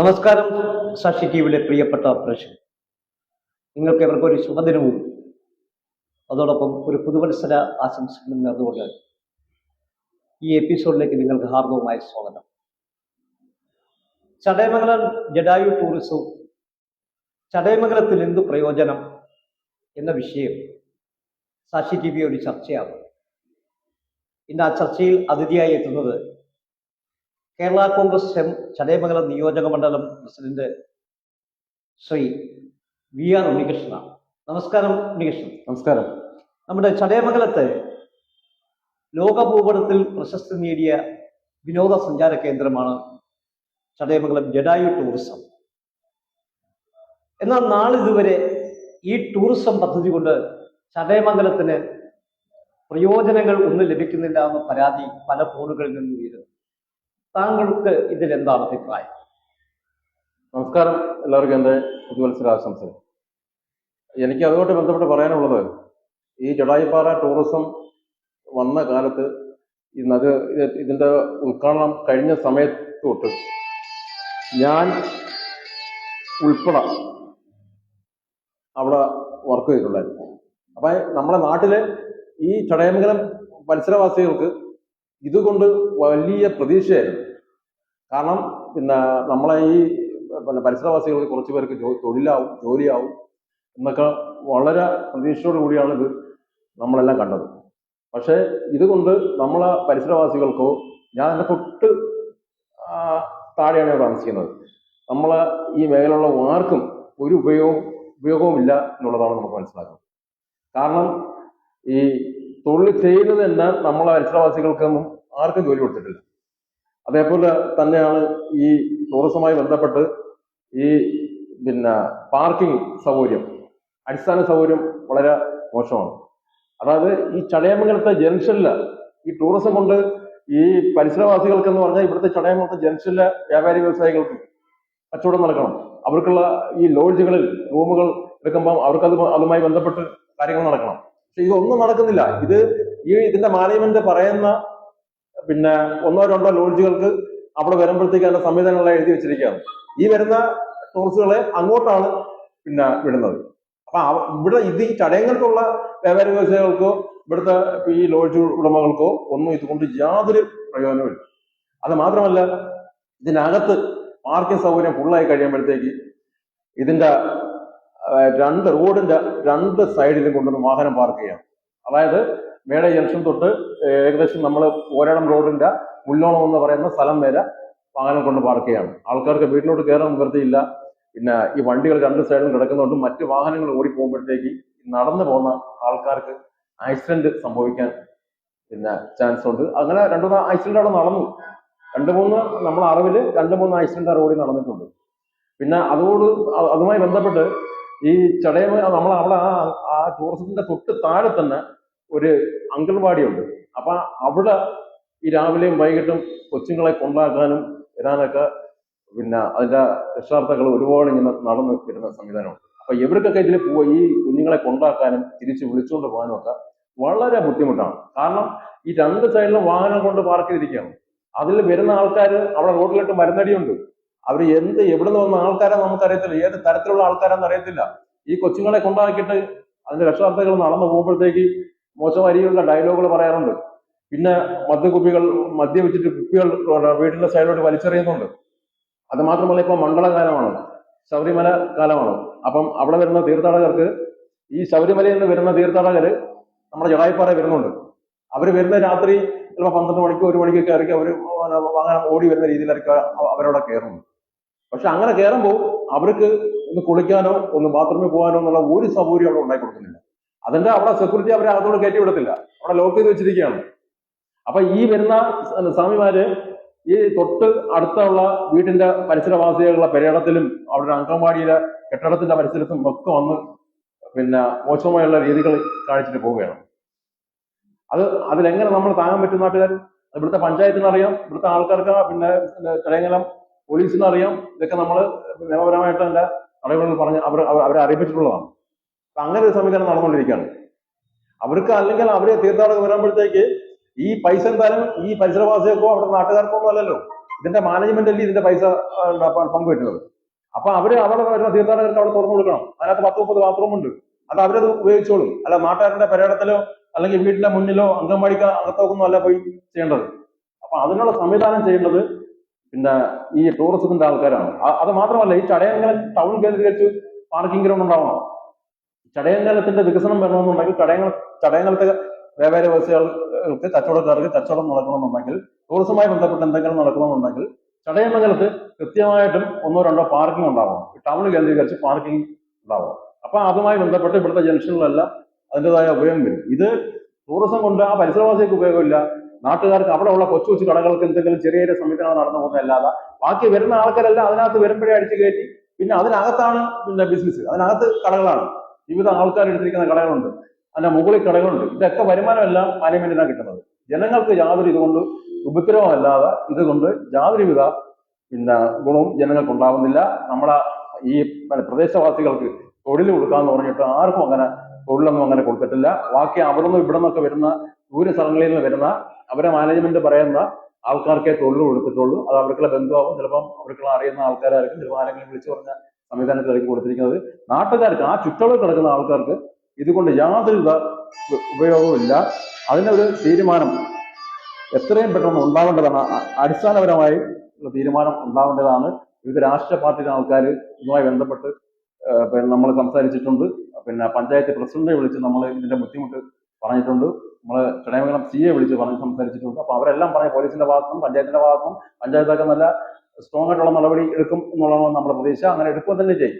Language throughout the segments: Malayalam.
നമസ്കാരം സാക്ഷി ടിവിയിലെ പ്രിയപ്പെട്ട പ്രേക്ഷകർ. നിങ്ങൾക്ക് എവർക്കും ഒരു ശുഭദിനവും അതോടൊപ്പം ഒരു പുതുവത്സര ആശംസകളും നേർന്നുകൊണ്ട് ഈ എപ്പിസോഡിലേക്ക് നിങ്ങൾക്ക് ഹാർദവുമായ സ്വാഗതം. ചടയമംഗലം ജഡായു ടൂറിസവും ചടയമംഗലത്തിൽ എന്തു പ്രയോജനം എന്ന വിഷയം സാക്ഷി ടി വി ഒരു ചർച്ചയാകും. ഇന്ന് ആ ചർച്ചയിൽ അതിഥിയായി എത്തുന്നത് കേരള കോൺഗ്രസ് എം ചടയമംഗലം നിയോജക മണ്ഡലം president Shri V R Unnikrishna. നമസ്കാരം ഉണ്ണികൃഷ്ണൻ. നമസ്കാരം. നമ്മുടെ ചടയമംഗലത്ത് ലോക ഭൂപടത്തിൽ പ്രശസ്തി നേടിയ വിനോദസഞ്ചാര കേന്ദ്രമാണ് ചടയമംഗലം ജഡായു ടൂറിസം. എന്നാൽ നാളിതുവരെ ഈ ടൂറിസം പദ്ധതി കൊണ്ട് ചടയമംഗലത്തിന് പ്രയോജനങ്ങൾ ഒന്നും ലഭിക്കുന്നില്ല എന്ന പരാതി പല ഫോണുകളിൽ നിന്നും ഉയരുന്നു. താങ്കൾക്ക് ഇതിൽ എന്താണ് അഭിപ്രായം? നമസ്കാരം. എല്ലാവർക്കും എന്റെ പുതുവത്സരാശംസകൾ എനിക്ക് അതുമായിട്ട് ബന്ധപ്പെട്ട് പറയാനുള്ളത് ഈ ജഡായിപ്പാറ ടൂറിസം വന്ന കാലത്ത് ഇന്നത് ഇതിന്റെ ഉദ്ഘാടനം കഴിഞ്ഞ സമയത്ത് തൊട്ട് ഞാൻ ഉൾപ്പെടെ അവിടെ വർക്ക് ചെയ്തിട്ടുണ്ടായിരുന്നു. അപ്പം നമ്മുടെ നാട്ടിലെ ഈ ചടയമംഗലം പരിസരവാസികൾക്ക് ഇതുകൊണ്ട് വലിയ പ്രതീക്ഷയായിരുന്നു. കാരണം പിന്നെ നമ്മളെ ഈ പിന്നെ പരിസരവാസികൾക്ക് കുറച്ച് പേർക്ക് തൊഴിലാവും ജോലിയാവും എന്നൊക്കെ വളരെ പ്രതീക്ഷയോട് കൂടിയാണ് ഇത് നമ്മളെല്ലാം കണ്ടത്. പക്ഷേ ഇതുകൊണ്ട് നമ്മളെ പരിസരവാസികൾക്കോ ഞാൻ എന്റെ തൊട്ട് താഴെയാണ് ഞാൻ താമസിക്കുന്നത്. നമ്മളെ ഈ മേഖലയിലുള്ള ആർക്കും ഒരു ഉപയോഗവും ഉപയോഗവുമില്ല എന്നുള്ളതാണ് നമുക്ക് മനസ്സിലാക്കുന്നത്. കാരണം ഈ തൊഴിൽ ചെയ്യുന്നത് തന്നെ നമ്മളെ പരിസരവാസികൾക്കൊന്നും ആർക്കും ജോലി കൊടുത്തിട്ടില്ല. അതേപോലെ തന്നെയാണ് ഈ ടൂറിസവുമായി ബന്ധപ്പെട്ട് ഈ പിന്നെ പാർക്കിംഗ് സൗകര്യം. അടിസ്ഥാന സൗകര്യം വളരെ മോശമാണ്. അതായത് ഈ ചടയമംഗലത്തെ ജംഗ്ഷനിൽ ഈ ടൂറിസം കൊണ്ട് ഈ പരിസരവാസികൾക്ക് എന്ന് പറഞ്ഞാൽ ഇവിടുത്തെ ചടയമംഗലത്തെ ജംഗ്ഷനിലെ വ്യാപാരി വ്യവസായികൾക്ക് കച്ചവടം നടക്കണം. അവർക്കുള്ള ഈ ലോഡ്ജുകളിൽ റൂമുകൾ എടുക്കുമ്പോൾ അവർക്ക് അത് അതുമായി ബന്ധപ്പെട്ട് കാര്യങ്ങൾ നടക്കണം. പക്ഷെ ഇതൊന്നും നടക്കുന്നില്ല. ഇത് ഈ ഇതിന്റെ മാനേജ്മെന്റ് പറയുന്ന പിന്നെ ഒന്നോ രണ്ടോ ലോഡ്ജുകൾക്ക് അവിടെ വരുമ്പോഴത്തേക്ക് അതിന്റെ സംവിധാനങ്ങളെ എഴുതി വെച്ചിരിക്കുകയാണ്. ഈ വരുന്ന ടൂറിസ്റ്റുകളെ അങ്ങോട്ടാണ് പിന്നെ വിടുന്നത്. അപ്പൊ ഇവിടെ ഇത് ഈ ചടയങ്ങൾക്കുള്ള വ്യാപാര വ്യവസായികൾക്കോ ഇവിടുത്തെ ഈ ലോഡ്ജ് ഉടമകൾക്കോ ഒന്നും ഇതുകൊണ്ട് യാതൊരു പ്രയോജനമില്ല അത് മാത്രമല്ല ഇതിനകത്ത് പാർക്കിംഗ് സൗകര്യം ഫുള്ളായി കഴിയുമ്പോഴത്തേക്ക് ഇതിന്റെ രണ്ട് റോഡിന്റെ രണ്ട് സൈഡിലും കൊണ്ടുവന്ന് വാഹനം പാർക്ക് ചെയ്യാം അതായത് മേട ജംഗ്ഷൻ തൊട്ട് ഏകദേശം നമ്മൾ പോരാടം റോഡിന്റെ മുല്ലോണം എന്ന് പറയുന്ന സ്ഥലം വരെ വാഹനം കൊണ്ട് പാർക്ക് ചെയ്യണം. ആൾക്കാർക്ക് വീട്ടിലോട്ട് കയറാൻ നിവൃത്തിയില്ല പിന്നെ ഈ വണ്ടികൾ രണ്ട് സൈഡിലും കിടക്കുന്നതുകൊണ്ട് മറ്റ് വാഹനങ്ങൾ ഓടി പോകുമ്പോഴത്തേക്ക് നടന്നു പോകുന്ന ആൾക്കാർക്ക് ആക്സിഡന്റ് സംഭവിക്കാൻ പിന്നെ ചാൻസ് ഉണ്ട്. അങ്ങനെ രണ്ടു മൂന്ന് ആക്സിഡന്റ് അവിടെ നടന്നു. രണ്ട് മൂന്ന് നമ്മളെ അറിവിൽ രണ്ട് മൂന്ന് ആക്സിഡന്റ് റോഡിൽ നടന്നിട്ടുണ്ട്. പിന്നെ അതോട് അതുമായി ബന്ധപ്പെട്ട് ഈ ചടയമ നമ്മൾ അവിടെ ആ ടൂറിസത്തിന്റെ തൊട്ട് താഴെ തന്നെ ഒരു അംഗൻവാടി ഉണ്ട് അപ്പൊ അവിടെ ഈ രാവിലെയും വൈകിട്ടും കൊച്ചുങ്ങളെ കൊണ്ടാക്കാനും വരാനൊക്കെ പിന്നെ അതിന്റെ രക്ഷാർത്ഥങ്ങൾ ഒരുപാട് ഇങ്ങനെ നടന്നു വരുന്ന സംവിധാനമുണ്ട്. അപ്പൊ ഇവർക്കൊക്കെ ഇതിൽ പോയി ഈ കുഞ്ഞുങ്ങളെ കൊണ്ടാക്കാനും തിരിച്ച് വിളിച്ചുകൊണ്ട് പോകാനും ഒക്കെ വളരെ ബുദ്ധിമുട്ടാണ്. കാരണം ഈ രണ്ട് സൈഡിലും വാഹനം കൊണ്ട് പാർക്ക് ചെയ്തിരിക്കുകയാണ്. അതിൽ വരുന്ന ആൾക്കാർ അവിടെ റോഡിലിട്ട് മരുന്നടിയുണ്ട്. അവർ എന്ത് എവിടെ നിന്ന് വന്ന ആൾക്കാരെ നമുക്കറിയത്തില്ല. ഏത് തരത്തിലുള്ള ആൾക്കാരാന്ന് അറിയത്തില്ല. ഈ കൊച്ചുങ്ങളെ കൊണ്ടാക്കിയിട്ട് അതിന്റെ രക്ഷാർത്ഥകൾ നടന്നു പോകുമ്പോഴത്തേക്ക് മോശമായ അരിയുള്ള ഡയലോഗുകൾ പറയാറുണ്ട്. പിന്നെ മദ്യകുപ്പികൾ മദ്യപിച്ചിട്ട് കുപ്പികൾ വീടിന്റെ സൈഡിലോട്ട് വലിച്ചെറിയുന്നുണ്ട്. അത് മാത്രമല്ല ഇപ്പൊ മണ്ഡലകാലമാണ് ശബരിമല കാലമാണ്. അപ്പം അവിടെ വരുന്ന തീർത്ഥാടകർക്ക് ഈ ശബരിമലയിൽ നിന്ന് വരുന്ന തീർത്ഥാടകര് നമ്മുടെ ജടായിപ്പാറ വരുന്നുണ്ട്. അവർ വരുന്ന രാത്രി ചിലപ്പോൾ പന്ത്രണ്ട് മണിക്കോ ഒരു മണിക്കൊക്കെ ഇറക്കി അവർ വാങ്ങാൻ ഓടി വരുന്ന രീതിയിലായിരിക്കും അവ- അവരവിടെ കയറുന്നത്. പക്ഷെ അങ്ങനെ കയറുമ്പോൾ അവർക്ക് ഒന്ന് കുളിക്കാനോ ഒന്ന് ബാത്റൂമിൽ പോകാനോ എന്നുള്ള ഒരു സൗകര്യം അവിടെ ഉണ്ടാക്കി കൊടുക്കുന്നില്ല അതിന്റെ അവിടെ സെക്യൂരിറ്റി അവരെ അകത്തോട് കയറ്റി വിടത്തില്ല. അവിടെ ലോക്ക് ചെയ്ത് വെച്ചിരിക്കുകയാണ്. അപ്പൊ ഈ വരുന്ന സ്വാമിമാര് ഈ തൊട്ട് അടുത്തുള്ള വീട്ടിന്റെ പരിസരവാസികളുടെ പെരേടത്തിലും അവരുടെ അങ്കൻവാടിയിലെ കെട്ടിടത്തിന്റെ പരിസരത്തും ഒക്കെ വന്ന് പിന്നെ മോശമായുള്ള രീതികൾ കാണിച്ചിട്ട് പോവുകയാണ്. അത് അതിലെങ്ങനെ നമ്മൾ താങ്ങാൻ പറ്റും നാട്ടുകാർ ഇവിടുത്തെ പഞ്ചായത്തിന് അറിയാം ഇവിടുത്തെ ആൾക്കാർക്ക് പിന്നെ ചടയങ്ങലം പോലീസിന് അറിയാം. ഇതൊക്കെ നമ്മൾ നിയമപരമായിട്ട് അതിന്റെ നടപടികൾ പറഞ്ഞ് അവർ അവരെ അറിയിപ്പിച്ചിട്ടുള്ളതാണ്. അങ്ങനെ ഒരു സമീപനം നടന്നുകൊണ്ടിരിക്കുകയാണ്. അവർക്ക് അല്ലെങ്കിൽ അവരെ തീർത്ഥാടകർ വരുമ്പോഴത്തേക്ക് ഈ പൈസ എന്തായാലും ഈ പരിസരവാസികൾക്കോ അവിടെ നാട്ടുകാർക്കോ ഒന്നും അല്ലല്ലോ. ഇതിന്റെ മാനേജ്മെന്റ് അല്ലേ ഇതിന്റെ പൈസ പങ്കുവെക്കുന്നത്. അപ്പൊ അവർ അവിടെ വരുന്ന തീർത്ഥാടകർക്ക് അവിടെ തുറന്നു കൊടുക്കണം. അതിനകത്ത് പത്ത് മുപ്പത് ബാത്റൂം ഉണ്ട്. അത് അവരത് ഉപയോഗിച്ചോളും. അല്ല നാട്ടുകാരുടെ പര്യടത്തിലോ അല്ലെങ്കിൽ വീട്ടിന്റെ മുന്നിലോ അംഗൻവാടിക്ക് അകത്തോക്കൊന്നും അല്ല പോയി ചെയ്യേണ്ടത്. അപ്പൊ അതിനുള്ള സംവിധാനം ചെയ്യേണ്ടത് പിന്നെ ഈ ടൂറിസത്തിന്റെ ആൾക്കാരാണ്. അത് മാത്രമല്ല ഈ ചടയങ്കലം ടൗൺ കേന്ദ്രീകരിച്ച് പാർക്കിംഗ് ഗ്രൗണ്ട് ഉണ്ടാവണം. ചടയങ്കലത്തിന്റെ വികസനം വരണമെന്നുണ്ടെങ്കിൽ ചടയങ്ങൾ ചടയങ്കലത്തെ വ്യാപാര വ്യവസായികൾക്ക് കച്ചവടക്കാർക്ക് കച്ചവടം നടക്കണമെന്നുണ്ടെങ്കിൽ ടൂറിസവുമായി ബന്ധപ്പെട്ട് എന്തെങ്കിലും നടക്കണമെന്നുണ്ടെങ്കിൽ ചടയമംഗലത്ത് കൃത്യമായിട്ടും ഒന്നോ രണ്ടോ പാർക്കിംഗ് ഉണ്ടാവണം. ടൗൺ കേന്ദ്രീകരിച്ച് പാർക്കിംഗ് ഉണ്ടാവണം. അപ്പൊ അതുമായി ബന്ധപ്പെട്ട് ഇവിടുത്തെ ജംഗ്ഷനിലെല്ലാം അതിന്റെതായ ഉപയോഗം വരും. ഇത് ടൂറിസം കൊണ്ട് ആ പരിസരവാസികൾക്ക് ഉപയോഗമില്ല. നാട്ടുകാർക്ക് അവിടെ ഉള്ള കൊച്ചു കൊച്ചു കടകൾക്ക് എന്തെങ്കിലും ചെറിയ ചെറിയ സംവിധാനം നടന്നു പോകുന്നതല്ലാതെ ബാക്കി വരുന്ന ആൾക്കാരെല്ലാം അതിനകത്ത് വരുമ്പോഴേ അടിച്ചു കയറ്റി. പിന്നെ അതിനകത്താണ് പിന്നെ ബിസിനസ് അതിനകത്ത് കടകളാണ്. വിവിധ ആൾക്കാർ എടുത്തിരിക്കുന്ന കടകളുണ്ട്. അതിന്റെ മുകളിൽ കടകളുണ്ട്. ഇതൊക്കെ വരുമാനമെല്ലാം മാനേജ്മെന്റിനാണ് കിട്ടുന്നത്. ജനങ്ങൾക്ക് യാതൊരു ഇതുകൊണ്ട് ഉപദ്രവമല്ലാതെ ഇതുകൊണ്ട് യാതൊരുവിധ പിന്നെ ഗുണവും ജനങ്ങൾക്ക് ഉണ്ടാവുന്നില്ല നമ്മളെ ഈ പ്രദേശവാസികൾക്ക് തൊഴിൽ കൊടുക്കാന്ന് പറഞ്ഞിട്ട് ആർക്കും അങ്ങനെ തൊഴിലൊന്നും അങ്ങനെ കൊടുത്തിട്ടില്ല. ബാക്കി അവിടെ നിന്ന് ഇവിടെ നിന്നൊക്കെ വരുന്ന ദൂര സ്ഥലങ്ങളിൽ നിന്ന് വരുന്ന അവരെ മാനേജ്മെന്റ് പറയുന്ന ആൾക്കാർക്കേ തൊഴിൽ കൊടുത്തിട്ടുള്ളൂ. അത് അവർക്കുള്ള ബന്ധുവാകും. ചിലപ്പം അവർക്കുള്ള അറിയുന്ന ആൾക്കാരായിരിക്കും. ചിലപ്പോൾ ആരെങ്കിലും വിളിച്ചു പറഞ്ഞ സംവിധാനത്തിലായിരിക്കും കൊടുത്തിരിക്കുന്നത്. നാട്ടുകാർക്ക് ആ ചുറ്റളവ് കിടക്കുന്ന ആൾക്കാർക്ക് ഇതുകൊണ്ട് യാതൊരു ഉപ- ഉപയോഗവുമില്ല. അതിനൊരു തീരുമാനം എത്രയും പെട്ടെന്ന് ഉണ്ടാവേണ്ടതാണ്. അടിസ്ഥാനപരമായി തീരുമാനം ഉണ്ടാവേണ്ടതാണ്. വിവിധ രാഷ്ട്രീയ പാർട്ടിയിലെ ആൾക്കാർ ഇതുമായി ബന്ധപ്പെട്ട് പിന്നെ നമ്മൾ സംസാരിച്ചിട്ടുണ്ട്. പിന്നെ പഞ്ചായത്ത് പ്രസിഡന്റിനെ വിളിച്ച് നമ്മൾ ഇതിന്റെ ബുദ്ധിമുട്ട് പറഞ്ഞിട്ടുണ്ട്. നമ്മൾ ചടയമംഗലം സി എ വിളിച്ച് പറഞ്ഞ് സംസാരിച്ചിട്ടുണ്ട്. അപ്പൊ അവരെല്ലാം പറഞ്ഞ പോലീസിന്റെ ഭാഗത്തും പഞ്ചായത്തിന്റെ ഭാഗത്തും പഞ്ചായത്തൊക്കെ നല്ല സ്ട്രോങ് ആയിട്ടുള്ള നടപടി എടുക്കും എന്നുള്ളതാണ് നമ്മുടെ പ്രതീക്ഷ. അങ്ങനെ എടുക്കുക തന്നെ ചെയ്യും.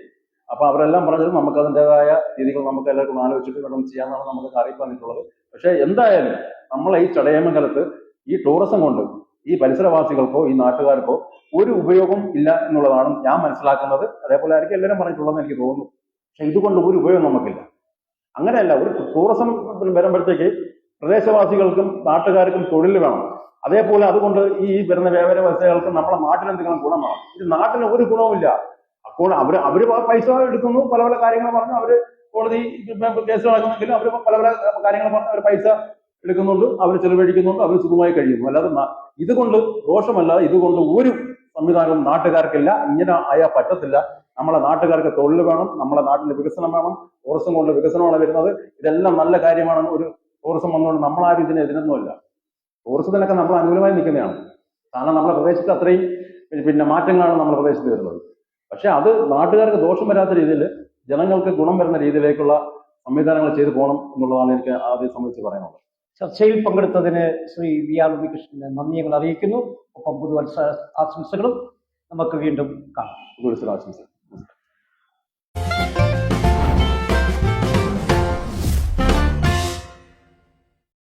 അപ്പൊ അവരെല്ലാം പറഞ്ഞത് നമുക്ക് അതിന്റെതായ രീതികൾ നമുക്ക് എല്ലാവർക്കും ആലോചിച്ചിട്ട് വേണം ചെയ്യാന്നാണ് നമുക്ക് അറിയിപ്പ് വന്നിട്ടുള്ളത്. പക്ഷേ എന്തായാലും നമ്മൾ ഈ ചടയമംഗലത്ത് ഈ ടൂറിസം കൊണ്ട് ഈ പരിസരവാസികൾക്കോ ഈ നാട്ടുകാർക്കോ ഒരു ഉപയോഗം ഇല്ല എന്നുള്ളതാണ് ഞാൻ മനസ്സിലാക്കുന്നത്. അതേപോലെ ആയിരിക്കും എല്ലാവരും പറഞ്ഞിട്ടുള്ളതെന്ന് എനിക്ക് തോന്നുന്നു. പക്ഷെ ഇതുകൊണ്ട് ഒരു ഉപയോഗം നമുക്കില്ല. അങ്ങനെയല്ല ഒരു ടൂറിസം വരുമ്പോഴത്തേക്ക് പ്രദേശവാസികൾക്കും നാട്ടുകാർക്കും തൊഴിൽ വേണം. അതേപോലെ അതുകൊണ്ട് ഈ വരുന്ന വ്യാപാര വ്യവസായികൾക്ക് നമ്മുടെ നാട്ടിന് എന്തെങ്കിലും ഗുണം ഇത് നാട്ടിന് ഒരു ഗുണവുമില്ല. അപ്പോൾ അവർ അവർ പൈസ എടുക്കുന്നു പല പല കാര്യങ്ങൾ പറഞ്ഞു അവർ കോടതി കേസ് നടക്കുന്നെങ്കിലും അവർ പല പല കാര്യങ്ങൾ പറഞ്ഞു അവർ പൈസ എടുക്കുന്നുണ്ട് അവർ ചെലവഴിക്കുന്നുണ്ട് അവർ സുഖമായി കഴിയുന്നു. അല്ലാതെ ഇതുകൊണ്ട് ദോഷമല്ലാതെ ഇതുകൊണ്ട് ഒരു സംവിധാനവും നാട്ടുകാർക്കില്ല ഇങ്ങനെ ആയാൽ പറ്റത്തില്ല. നമ്മളെ നാട്ടുകാർക്ക് തൊഴിൽ വേണം നമ്മളെ നാട്ടിന് വികസനം വേണം ടൂറിസം കൊണ്ട് വികസനമാണ് വരുന്നത്. ഇതെല്ലാം നല്ല കാര്യമാണെന്ന് ഒരു ടൂറിസം വന്നുകൊണ്ട് നമ്മളാരും ഇതിന് എതിരൊന്നുമില്ല. ടൂറിസത്തിനൊക്കെ നമ്മൾ അനുകൂലമായി നിൽക്കുന്നതാണ്. കാരണം നമ്മുടെ പ്രദേശത്ത് അത്രയും പിന്നെ മാറ്റങ്ങളാണ് നമ്മുടെ പ്രദേശത്ത് വരുന്നത്. പക്ഷെ അത് നാട്ടുകാർക്ക് ദോഷം വരാത്ത രീതിയിൽ ജനങ്ങൾക്ക് ഗുണം വരുന്ന രീതിയിലേക്കുള്ള സംവിധാനങ്ങൾ ചെയ്തു പോകണം എന്നുള്ളതാണ് എനിക്ക് ആദ്യം സംബന്ധിച്ച് പറയാനുള്ളത്. ചർച്ചയിൽ പങ്കെടുത്തതിന് ശ്രീ വി ആർ ഉണ്ണികൃഷ്ണനെ നന്ദി ഞങ്ങൾ അറിയിക്കുന്നു. ഒപ്പം പുതുവത്സര ആശംസകളും നമുക്ക് വീണ്ടും കാണാം. പുതുവത്സര ആശംസകൾ.